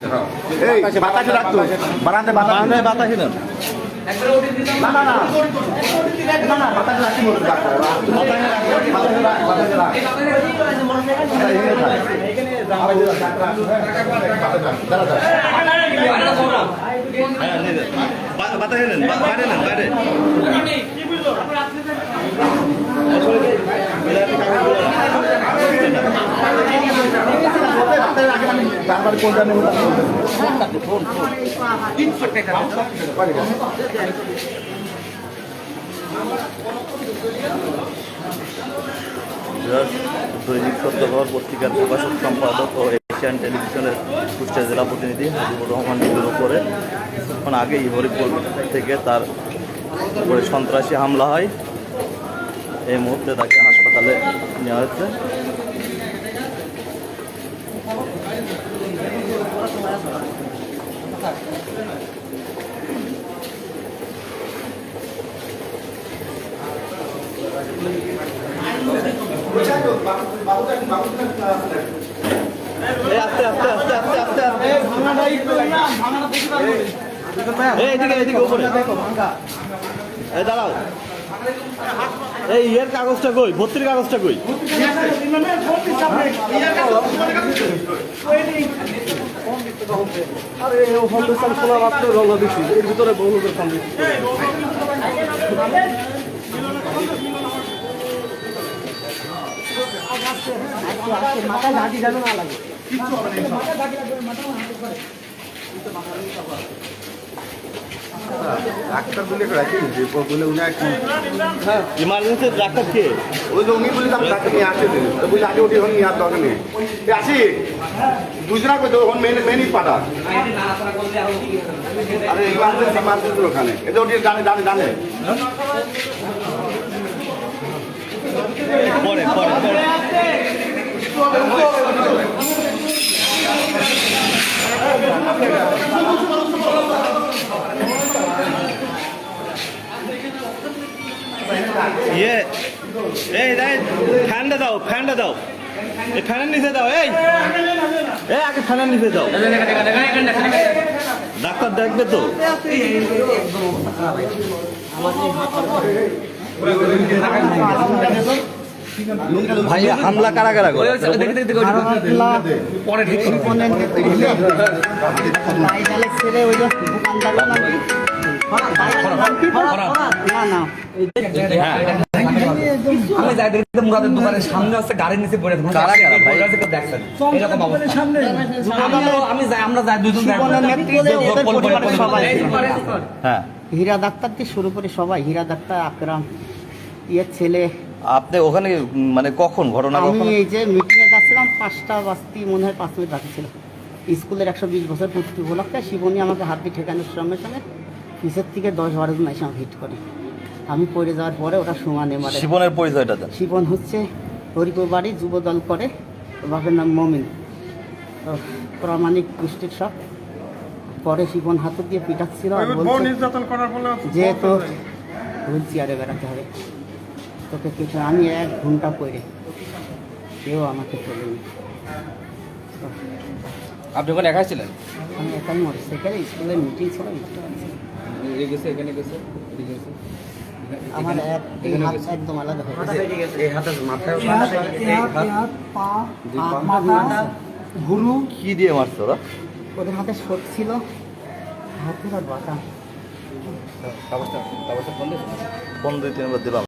এই বাতাসে রাখতো বারান্দায় বারান্দায় বাতাসে না না না না। না না বাতাসে রাখি। বলতে বাতাসে বাতাসে বাতাসে দৈনিক সত্যখবর পত্রিকার প্রকাশক সম্পাদক ও এশিয়ান টেলিভিশনের কুষ্টিয়া জেলা প্রতিনিধি হাবিবুর রহমান নিজের উপরে এখন আগেই হরিপুর থেকে তার উপরে সন্ত্রাসী হামলা হয় এই মুহূর্তে তাকে হাসপাতালে নেওয়া হচ্ছে আস্তে আস্তে আস্তে আস্তে আস্তে এদিকে দাঁড়াও এই ইয়ের কাগজটা কই? ভর্তির কাগজটা কই? আরে খোলা মাত্র এর ভিতরে বহুলোকের ফাউন্ডেশন মাথায় ঝাঁকি যেন না লাগে ডাক্তার বলে রাখি যে বলে উনি একটু ইমার্জেন্সির ডাক্তার কে? ওই যে উনি বলে ডাক্তার নিয়ে আসতে দিন তো বলে আগে ওটি এখন নিয়ে আর দরকার নেই। এ আসি। দুজনা করে তো? এখন মেন মেনই পাটা আরে ইমার্জেন্সি ইমার্জেন্সি ওখানে। এটা ওটি জানে জানে জানে পরে পরে পরে। ইয়ে এই এই ফ্যানটা দাও ফ্যানটা দাও এই ফ্যানের নিচে দাও এই এই আগে ফ্যানের নিচে দাও ডাক্তার দেখবে তো ভাই হামলা কারা কারা করে? ছেড়ে ওই যে দোকানদার নাকি? না। না আমি যাই দেখতে মুরাদের দোকানের সামনে আছে গাড়ির নিচে পড়ে কারা কারা ভাই? পড়ে আছে কেউ দেখছেন এরকম অবস্থা। আমি আমি যাই আমরা যাই দুজন যাই। জীবনের নেতৃত্বে ওদের পরিবারের সবাই। হ্যাঁ। হীরা ডাক্তার থেকে শুরু করে সবাই হীরা ডাক্তার আকরাম ইয়ের ছেলে। আপনি ওখানে মানে কখন? ঘটনা আমি এই যে মিটিংয়ে যাচ্ছিলাম পাঁচটা বাজতে মনে হয় পাঁচ মিনিট বাকি ছিল। স্কুলের একশো বিশ বছর পূর্তি উপলক্ষে শিবনী আমাকে হাত দিয়ে ঠেকানোর সঙ্গে সঙ্গে পিছের থেকে দশ বারো জন এসে আমাকে হিট করে। আমি পড়ে যাওয়ার পরে ওটা সমানে মারে শিবনের পরিচয়টা দেন। শিবন হচ্ছে হরিপুর বাড়ি যুবদল করে। বাপের নাম মমিন। প্রামাণিক গোষ্ঠীর সব। পরে শিবন হাতে দিয়ে পিটাচ্ছিল আর বলছে যে তো হুইল চেয়ারে বেড়াতে হবে। তোকে কিছু আমি এক ঘণ্টা পরে কেউ আমাকে তোলেনি। তো আপনি ওখানে একাই ছিলেন? আমি একাই মরে। সেখানে স্কুলের মিটিং ছিল গেছে এখানে গেছে। আমার এক এই হাত একদম আলাদা হয়ে গেছে। এই হাতে মাথায় গুরু কি দিয়ে মারছো ওরা? ওদের হাতে শোট ছিল। হাতে আর বাতা বন্ধ দিলাম।